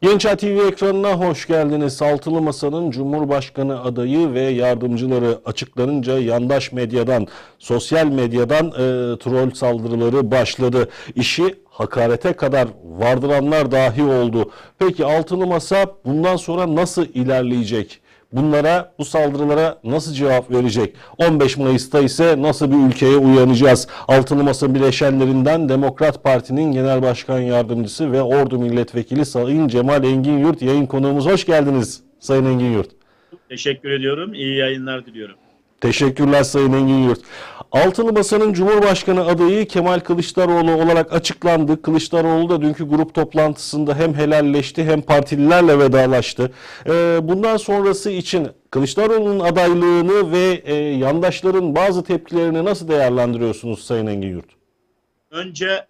Gençler TV ekranına hoş geldiniz. Altılı Masa'nın Cumhurbaşkanı adayı ve yardımcıları açıklanınca yandaş medyadan, sosyal medyadan e, troll saldırıları başladı. İşi hakarete kadar vardıranlar dahi oldu. Peki Altılı Masa bundan sonra nasıl ilerleyecek? Bunlara, bu saldırılara nasıl cevap verecek? 15 Mayıs'ta ise nasıl bir ülkeye uyanacağız? Altılı Masa bileşenlerinden Demokrat Parti'nin Genel Başkan Yardımcısı ve Ordu Milletvekili Sayın Cemal Engin Yurt yayın konuğumuz. Hoş geldiniz Sayın Engin Yurt. Teşekkür ediyorum. İyi yayınlar diliyorum. Teşekkürler Sayın Engin Yurt. Altılı Masa'nın Cumhurbaşkanı adayı Kemal Kılıçdaroğlu olarak açıklandı. Kılıçdaroğlu da dünkü grup toplantısında hem helalleşti hem partililerle vedalaştı. Ee, bundan sonrası için Kılıçdaroğlu'nun adaylığını ve e, yandaşların bazı tepkilerini nasıl değerlendiriyorsunuz Sayın Engin Yurt? Önce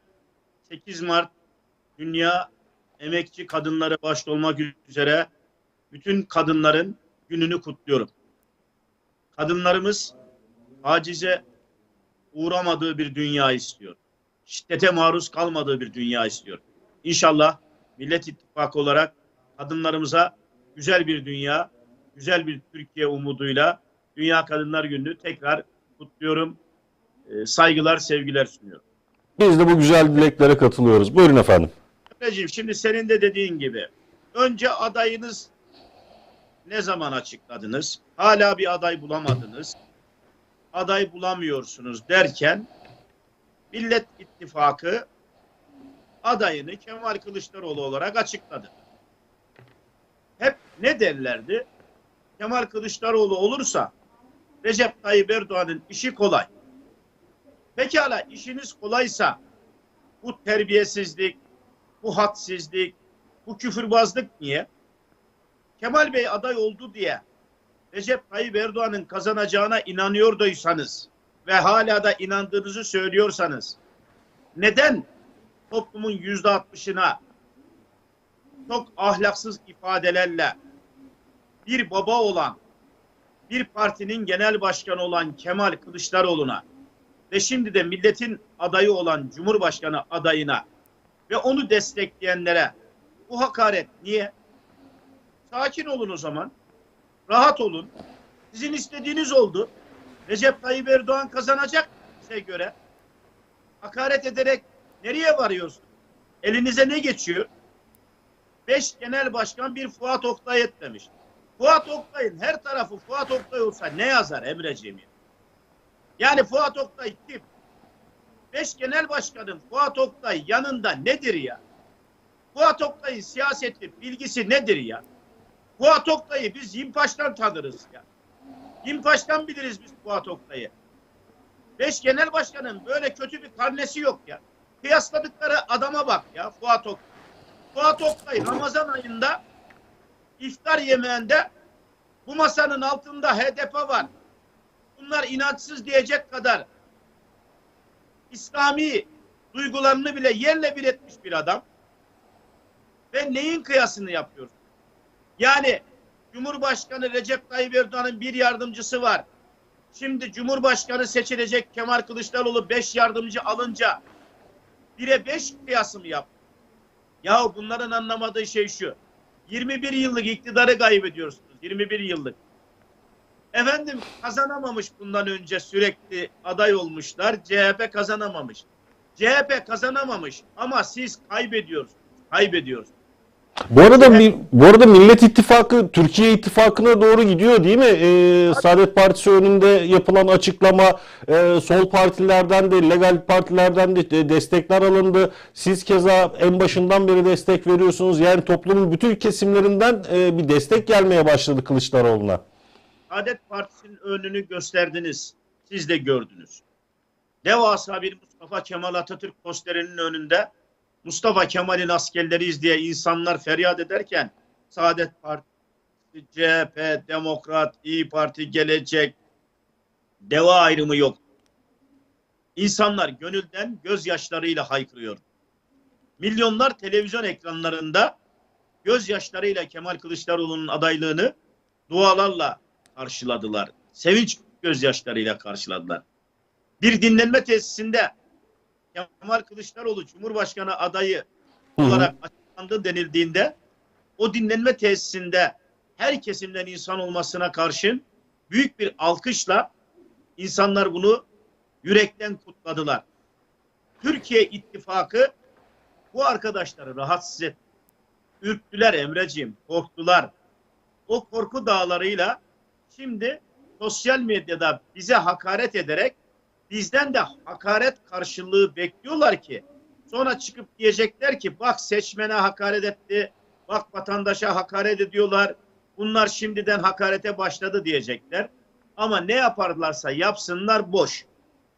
8 Mart Dünya Emekçi Kadınları başta olmak üzere bütün kadınların gününü kutluyorum. Kadınlarımız tacize uğramadığı bir dünya istiyor. Şiddete maruz kalmadığı bir dünya istiyor. İnşallah Millet İttifakı olarak kadınlarımıza güzel bir dünya, güzel bir Türkiye umuduyla Dünya Kadınlar Günü'nü tekrar kutluyorum. Ee, saygılar, sevgiler sunuyorum. Biz de bu güzel dileklere katılıyoruz. Buyurun efendim. Recep şimdi senin de dediğin gibi önce adayınız ne zaman açıkladınız? Hala bir aday bulamadınız. Aday bulamıyorsunuz derken Millet İttifakı adayını Kemal Kılıçdaroğlu olarak açıkladı. Hep ne derlerdi? Kemal Kılıçdaroğlu olursa Recep Tayyip Erdoğan'ın işi kolay. Pekala işiniz kolaysa bu terbiyesizlik, bu hadsizlik, bu küfürbazlık niye? Kemal Bey aday oldu diye Recep Tayyip Erdoğan'ın kazanacağına inanıyorduysanız ve hala da inandığınızı söylüyorsanız neden toplumun yüzde altmışına çok ahlaksız ifadelerle bir baba olan bir partinin genel başkanı olan Kemal Kılıçdaroğlu'na ve şimdi de milletin adayı olan Cumhurbaşkanı adayına ve onu destekleyenlere bu hakaret niye? Sakin olun o zaman. Rahat olun. Sizin istediğiniz oldu. Recep Tayyip Erdoğan kazanacak size göre. Hakaret ederek nereye varıyorsun? Elinize ne geçiyor? Beş genel başkan bir Fuat Oktay etmemiş. Fuat Oktay'ın her tarafı Fuat Oktay olsa ne yazar Emreciğim? Yani Fuat Oktay kim? Beş genel başkanın Fuat Oktay yanında nedir ya? Fuat Oktay'ın siyaseti bilgisi nedir ya? Fuat Oktay'ı biz Yimpaş'tan tanırız ya. Yimpaş'tan biliriz biz Fuat Oktay'ı. Beş genel başkanın böyle kötü bir karnesi yok ya. Kıyasladıkları adama bak ya Fuat Oktay. Fuat Oktay Ramazan ayında iftar yemeğinde bu masanın altında HDP var. Bunlar inançsız diyecek kadar İslami duygularını bile yerle bir etmiş bir adam. Ve neyin kıyasını yapıyor? Yani Cumhurbaşkanı Recep Tayyip Erdoğan'ın bir yardımcısı var. Şimdi Cumhurbaşkanı seçilecek Kemal Kılıçdaroğlu beş yardımcı alınca bire beş kıyası mı yaptı? Yahu bunların anlamadığı şey şu. 21 yıllık iktidarı kaybediyorsunuz. 21 yıllık. Efendim kazanamamış bundan önce sürekli aday olmuşlar. CHP kazanamamış. CHP kazanamamış ama siz kaybediyorsunuz. Kaybediyorsunuz. Bu arada mi- bu arada Millet İttifakı Türkiye İttifakı'na doğru gidiyor değil mi? Ee, Saadet Partisi önünde yapılan açıklama e, sol partilerden de legal partilerden de de destekler alındı. Siz keza en başından beri destek veriyorsunuz. Yani toplumun bütün kesimlerinden e, bir destek gelmeye başladı Kılıçdaroğlu'na. Saadet Partisi'nin önünü gösterdiniz. Siz de gördünüz. Devasa bir Mustafa Kemal Atatürk posterinin önünde Mustafa Kemal'in askerleriyiz diye insanlar feryat ederken Saadet Partisi, CHP, Demokrat, İyi Parti, Gelecek, Deva ayrımı yok. İnsanlar gönülden gözyaşlarıyla haykırıyor. Milyonlar televizyon ekranlarında gözyaşlarıyla Kemal Kılıçdaroğlu'nun adaylığını dualarla karşıladılar. Sevinç gözyaşlarıyla karşıladılar. bir dinlenme tesisinde Kemal Kılıçdaroğlu Cumhurbaşkanı adayı Hı hı. olarak açıklandı denildiğinde o dinlenme tesisinde her kesimden insan olmasına karşın büyük bir alkışla insanlar bunu yürekten kutladılar. Türkiye İttifakı bu arkadaşları rahatsız etti. Ürktüler Emreciğim, korktular. O korku dağlarıyla şimdi sosyal medyada bize hakaret ederek bizden de hakaret karşılığı bekliyorlar ki sonra çıkıp diyecekler ki bak seçmene hakaret etti, bak vatandaşa hakaret ediyorlar. Bunlar şimdiden hakarete başladı diyecekler. Ama ne yaparlarsa yapsınlar boş.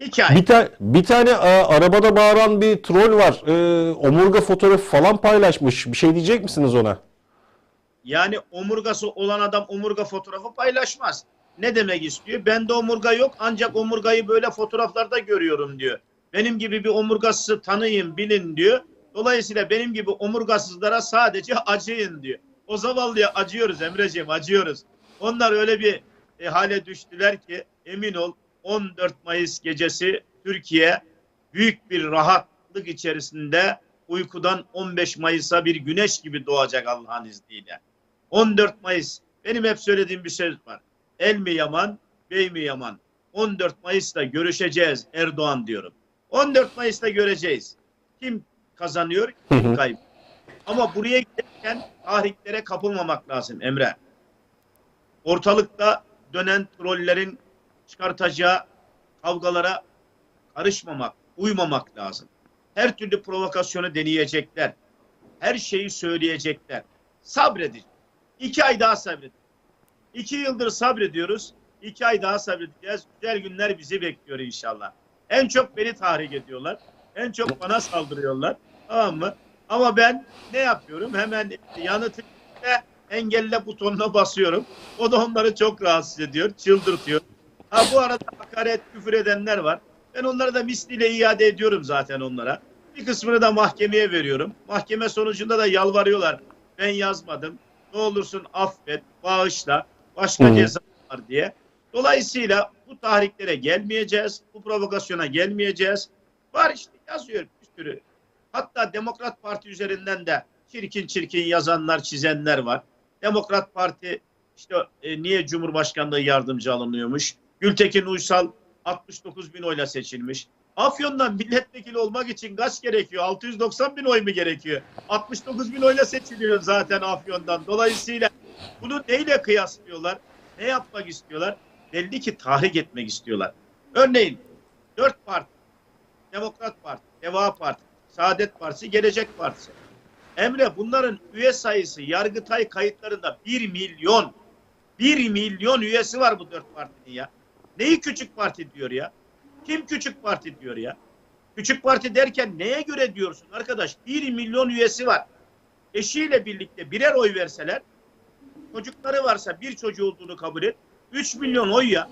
Hikaye. Bir, ta- bir tane a, arabada bağıran bir troll var. Ee, omurga fotoğrafı falan paylaşmış. Bir şey diyecek misiniz ona? Yani omurgası olan adam omurga fotoğrafı paylaşmaz. Ne demek istiyor? Bende omurga yok ancak omurgayı böyle fotoğraflarda görüyorum diyor. Benim gibi bir omurgasızı tanıyın, bilin diyor. Dolayısıyla benim gibi omurgasızlara sadece acıyın diyor. O zavallıya acıyoruz Emreciğim, acıyoruz. Onlar öyle bir e, hale düştüler ki emin ol 14 Mayıs gecesi Türkiye büyük bir rahatlık içerisinde uykudan 15 Mayıs'a bir güneş gibi doğacak Allah'ın izniyle. 14 Mayıs. Benim hep söylediğim bir söz var. El mi yaman, bey mi yaman? 14 Mayıs'ta görüşeceğiz Erdoğan diyorum. 14 Mayıs'ta göreceğiz. Kim kazanıyor, kim kaybediyor. Ama buraya giderken tahriklere kapılmamak lazım Emre. Ortalıkta dönen trollerin çıkartacağı kavgalara karışmamak, uymamak lazım. Her türlü provokasyonu deneyecekler. Her şeyi söyleyecekler. Sabredin. İki ay daha sabredin. İki yıldır sabrediyoruz. İki ay daha sabredeceğiz. Güzel günler bizi bekliyor inşallah. En çok beni tahrik ediyorlar. En çok bana saldırıyorlar. Tamam mı? Ama ben ne yapıyorum? Hemen yanıtı engelle butonuna basıyorum. O da onları çok rahatsız ediyor, çıldırtıyor. Ha bu arada hakaret, küfür edenler var. Ben onları da misliyle iade ediyorum zaten onlara. Bir kısmını da mahkemeye veriyorum. Mahkeme sonucunda da yalvarıyorlar. Ben yazmadım. Ne olursun affet, bağışla, başka hı. ceza var diye. Dolayısıyla bu tahriklere gelmeyeceğiz. Bu provokasyona gelmeyeceğiz. Var işte yazıyor bir sürü. Hatta Demokrat Parti üzerinden de çirkin çirkin yazanlar, çizenler var. Demokrat Parti işte e, niye Cumhurbaşkanlığı yardımcı alınıyormuş? Gültekin Uysal 69 bin oyla seçilmiş. Afyon'dan milletvekili olmak için kaç gerekiyor? 690 bin oy mu gerekiyor? 69 bin oyla seçiliyor zaten Afyon'dan. Dolayısıyla bunu neyle kıyaslıyorlar? Ne yapmak istiyorlar? Belli ki tahrik etmek istiyorlar. Örneğin dört parti, Demokrat Parti, Deva Parti, Saadet Partisi, Gelecek Partisi. Emre bunların üye sayısı Yargıtay kayıtlarında 1 milyon. 1 milyon üyesi var bu dört partinin ya. Neyi küçük parti diyor ya? Kim küçük parti diyor ya? Küçük parti derken neye göre diyorsun arkadaş? 1 milyon üyesi var. Eşiyle birlikte birer oy verseler, çocukları varsa bir çocuğu olduğunu kabul et. 3 milyon oy ya.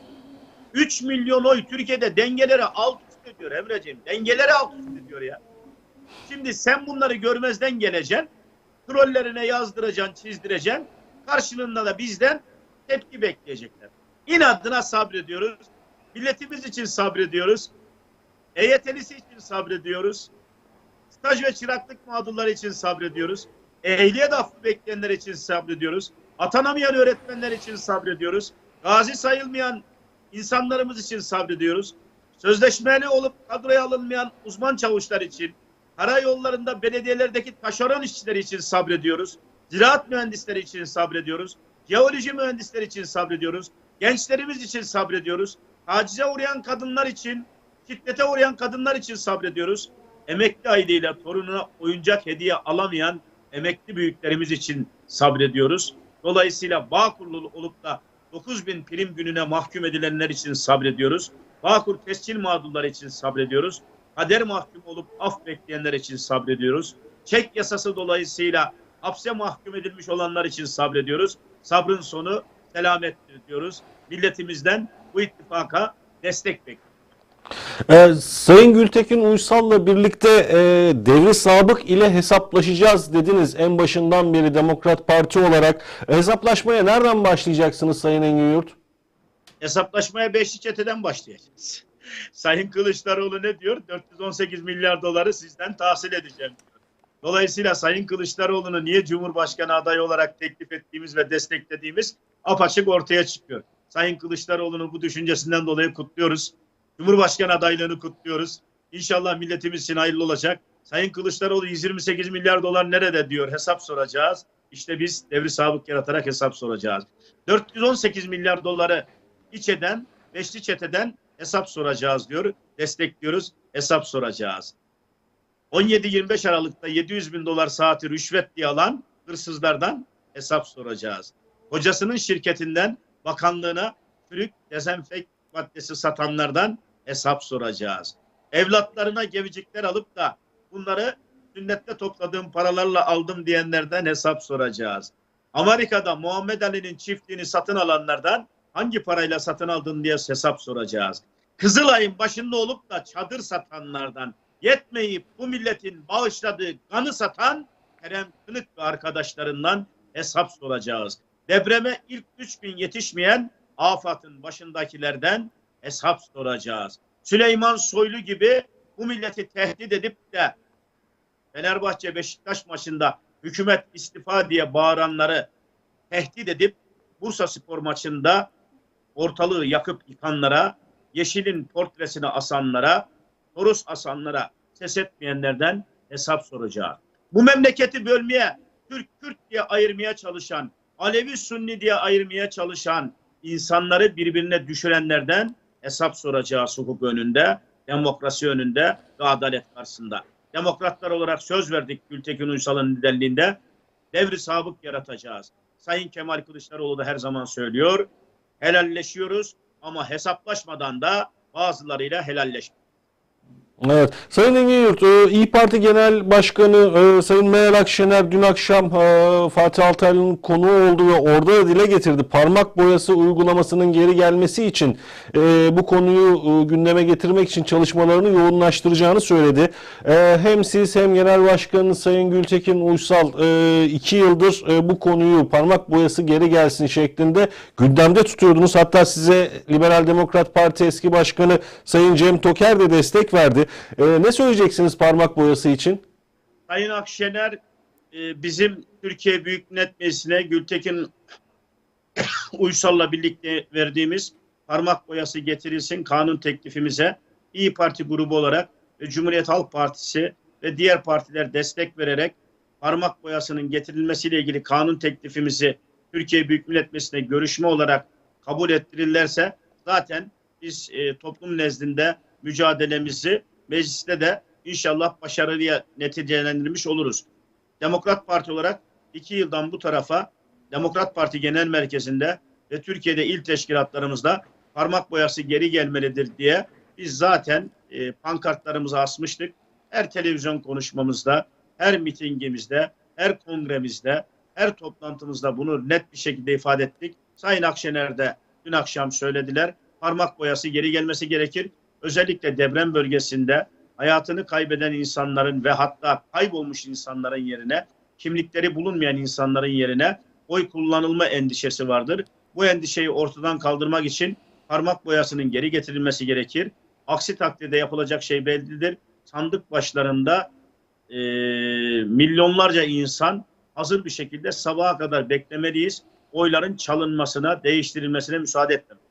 3 milyon oy Türkiye'de dengeleri alt üst ediyor Emreciğim. Dengeleri alt üst ediyor ya. Şimdi sen bunları görmezden geleceksin. Trollerine yazdıracaksın, çizdireceksin. Karşılığında da bizden tepki bekleyecekler. İnadına sabrediyoruz. Milletimiz için sabrediyoruz. EYT'lisi için sabrediyoruz. Staj ve çıraklık mağdurları için sabrediyoruz. Ehliyet affı bekleyenler için sabrediyoruz. Atanamayan öğretmenler için sabrediyoruz. Gazi sayılmayan insanlarımız için sabrediyoruz. Sözleşmeli olup kadroya alınmayan uzman çavuşlar için, karayollarında belediyelerdeki taşeron işçileri için sabrediyoruz. Ziraat mühendisleri için sabrediyoruz. Jeoloji mühendisleri için sabrediyoruz. Gençlerimiz için sabrediyoruz. Tacize uğrayan kadınlar için, şiddete uğrayan kadınlar için sabrediyoruz. Emekli aylığıyla torununa oyuncak hediye alamayan emekli büyüklerimiz için sabrediyoruz. Dolayısıyla Bağkurlu olup da 9 bin prim gününe mahkum edilenler için sabrediyoruz. Bağkur tescil mağdurları için sabrediyoruz. Kader mahkum olup af bekleyenler için sabrediyoruz. Çek yasası dolayısıyla hapse mahkum edilmiş olanlar için sabrediyoruz. Sabrın sonu selamettir diyoruz. Milletimizden bu ittifaka destek bekliyoruz. Ee, Sayın Gültekin Uysal'la birlikte e, devri sabık ile hesaplaşacağız dediniz en başından beri Demokrat Parti olarak. Hesaplaşmaya nereden başlayacaksınız Sayın Engin Yurt? Hesaplaşmaya beşli çeteden başlayacağız. Sayın Kılıçdaroğlu ne diyor? 418 milyar doları sizden tahsil edeceğim. diyor. Dolayısıyla Sayın Kılıçdaroğlu'nu niye Cumhurbaşkanı adayı olarak teklif ettiğimiz ve desteklediğimiz apaçık ortaya çıkıyor. Sayın Kılıçdaroğlu'nun bu düşüncesinden dolayı kutluyoruz. Cumhurbaşkanı adaylığını kutluyoruz. İnşallah milletimiz için hayırlı olacak. Sayın Kılıçdaroğlu 128 milyar dolar nerede diyor hesap soracağız. İşte biz devri sabık yaratarak hesap soracağız. 418 milyar doları iç eden, beşli çeteden hesap soracağız diyor. Destekliyoruz, hesap soracağız. 17-25 Aralık'ta 700 bin dolar saati rüşvet diye alan hırsızlardan hesap soracağız. Hocasının şirketinden bakanlığına çürük dezenfek maddesi satanlardan hesap soracağız. Evlatlarına gevicikler alıp da bunları sünnette topladığım paralarla aldım diyenlerden hesap soracağız. Amerika'da Muhammed Ali'nin çiftliğini satın alanlardan hangi parayla satın aldın diye hesap soracağız. Kızılay'ın başında olup da çadır satanlardan yetmeyip bu milletin bağışladığı kanı satan Kerem Kınık ve arkadaşlarından hesap soracağız. Depreme ilk üç gün yetişmeyen AFAD'ın başındakilerden hesap soracağız. Süleyman Soylu gibi bu milleti tehdit edip de Fenerbahçe Beşiktaş maçında hükümet istifa diye bağıranları tehdit edip Bursa Spor maçında ortalığı yakıp yıkanlara, Yeşil'in portresini asanlara, Torus asanlara ses etmeyenlerden hesap soracağız. Bu memleketi bölmeye, Türk-Kürt diye ayırmaya çalışan, Alevi-Sünni diye ayırmaya çalışan insanları birbirine düşürenlerden hesap soracağız hukuk önünde, demokrasi önünde ve adalet karşısında. Demokratlar olarak söz verdik Gültekin Uysal'ın liderliğinde. Devri sabık yaratacağız. Sayın Kemal Kılıçdaroğlu da her zaman söylüyor. Helalleşiyoruz ama hesaplaşmadan da bazılarıyla helalleş. Evet. Sayın Engin Yurt, e, İyi Parti Genel Başkanı e, Sayın Meral Akşener dün akşam e, Fatih Altaylı'nın konuğu oldu ve orada da dile getirdi. Parmak boyası uygulamasının geri gelmesi için bu konuyu gündeme getirmek için çalışmalarını yoğunlaştıracağını söyledi. Hem siz hem Genel Başkanınız Sayın Gültekin Uysal iki yıldır bu konuyu parmak boyası geri gelsin şeklinde gündemde tutuyordunuz. Hatta size Liberal Demokrat Parti eski başkanı Sayın Cem Toker de destek verdi. Ee, ne söyleyeceksiniz parmak boyası için? Sayın Akşener e, bizim Türkiye Büyük Millet Meclisi'ne Gültekin Uysal'la birlikte verdiğimiz parmak boyası getirilsin kanun teklifimize İyi Parti grubu olarak ve Cumhuriyet Halk Partisi ve diğer partiler destek vererek parmak boyasının getirilmesiyle ilgili kanun teklifimizi Türkiye Büyük Millet Meclisi'ne görüşme olarak kabul ettirirlerse zaten biz e, toplum nezdinde mücadelemizi mecliste de inşallah başarıya neticelendirmiş oluruz. Demokrat Parti olarak iki yıldan bu tarafa Demokrat Parti Genel Merkezi'nde ve Türkiye'de il teşkilatlarımızda parmak boyası geri gelmelidir diye biz zaten e, pankartlarımızı asmıştık. Her televizyon konuşmamızda, her mitingimizde, her kongremizde, her toplantımızda bunu net bir şekilde ifade ettik. Sayın Akşener de dün akşam söylediler. Parmak boyası geri gelmesi gerekir. Özellikle deprem bölgesinde hayatını kaybeden insanların ve hatta kaybolmuş insanların yerine kimlikleri bulunmayan insanların yerine oy kullanılma endişesi vardır. Bu endişeyi ortadan kaldırmak için parmak boyasının geri getirilmesi gerekir. Aksi takdirde yapılacak şey bellidir. Sandık başlarında e, milyonlarca insan hazır bir şekilde sabaha kadar beklemeliyiz. Oyların çalınmasına, değiştirilmesine müsaade etmemeliyiz.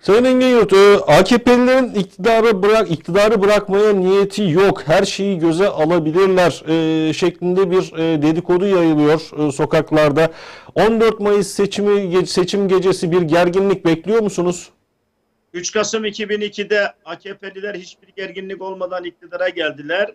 Sayın Engin AKP'lilerin iktidarı bırak iktidarı bırakmaya niyeti yok. Her şeyi göze alabilirler e, şeklinde bir e, dedikodu yayılıyor e, sokaklarda. 14 Mayıs seçimi seçim gecesi bir gerginlik bekliyor musunuz? 3 Kasım 2002'de AKP'liler hiçbir gerginlik olmadan iktidara geldiler.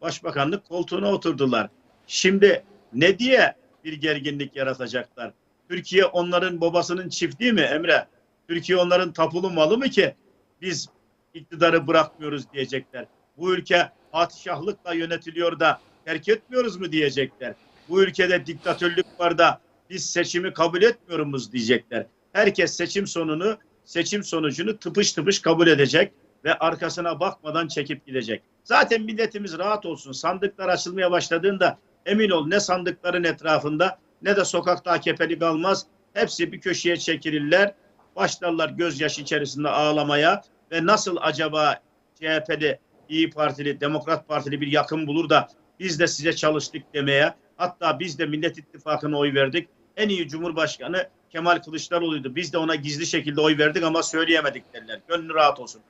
Başbakanlık koltuğuna oturdular. Şimdi ne diye bir gerginlik yaratacaklar? Türkiye onların babasının çiftliği mi Emre? Türkiye onların tapulu malı mı ki biz iktidarı bırakmıyoruz diyecekler. Bu ülke padişahlıkla yönetiliyor da terk etmiyoruz mu diyecekler. Bu ülkede diktatörlük var da biz seçimi kabul etmiyoruz diyecekler. Herkes seçim sonunu, seçim sonucunu tıpış tıpış kabul edecek ve arkasına bakmadan çekip gidecek. Zaten milletimiz rahat olsun. Sandıklar açılmaya başladığında emin ol ne sandıkların etrafında ne de sokakta AKP'li kalmaz. Hepsi bir köşeye çekilirler. Başlarlar gözyaşı içerisinde ağlamaya ve nasıl acaba CHP'li, İyi Partili, Demokrat Partili bir yakın bulur da biz de size çalıştık demeye hatta biz de Millet İttifakı'na oy verdik. En iyi Cumhurbaşkanı Kemal Kılıçdaroğlu'ydu. Biz de ona gizli şekilde oy verdik ama söyleyemedik derler. Gönlü rahat olsun.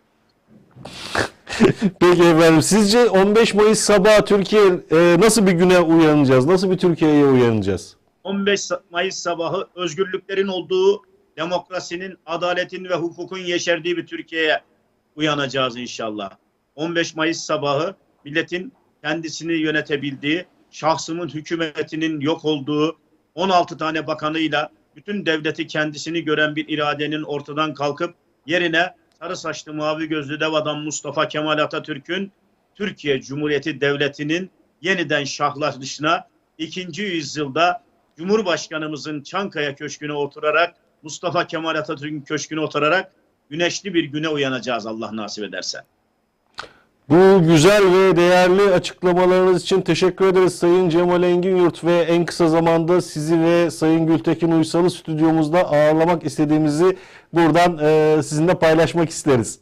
Peki efendim sizce 15 Mayıs sabahı Türkiye e, nasıl bir güne uyanacağız? Nasıl bir Türkiye'ye uyanacağız? 15 Mayıs sabahı özgürlüklerin olduğu, demokrasinin, adaletin ve hukukun yeşerdiği bir Türkiye'ye uyanacağız inşallah. 15 Mayıs sabahı milletin kendisini yönetebildiği, şahsımın hükümetinin yok olduğu, 16 tane bakanıyla bütün devleti kendisini gören bir iradenin ortadan kalkıp yerine sarı saçlı mavi gözlü dev adam Mustafa Kemal Atatürk'ün Türkiye Cumhuriyeti Devleti'nin yeniden şahlanışına ikinci yüzyılda Cumhurbaşkanımızın Çankaya Köşkü'ne oturarak Mustafa Kemal Atatürk'ün köşküne oturarak güneşli bir güne uyanacağız Allah nasip ederse. Bu güzel ve değerli açıklamalarınız için teşekkür ederiz Sayın Cemal Engin Yurt ve en kısa zamanda sizi ve Sayın Gültekin Uysal'ı stüdyomuzda ağırlamak istediğimizi buradan e, sizinle paylaşmak isteriz.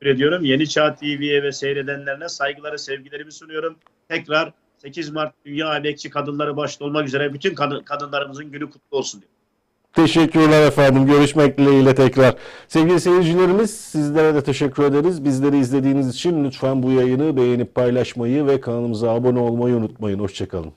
Teşekkür ediyorum. Yeni Çağ TV'ye ve seyredenlerine saygıları, sevgilerimi sunuyorum. Tekrar 8 Mart Dünya Emekçi Kadınları başta olmak üzere bütün kadın, kadınlarımızın günü kutlu olsun. diyorum. Teşekkürler efendim. Görüşmek dileğiyle tekrar. Sevgili seyircilerimiz sizlere de teşekkür ederiz. Bizleri izlediğiniz için lütfen bu yayını beğenip paylaşmayı ve kanalımıza abone olmayı unutmayın. Hoşçakalın.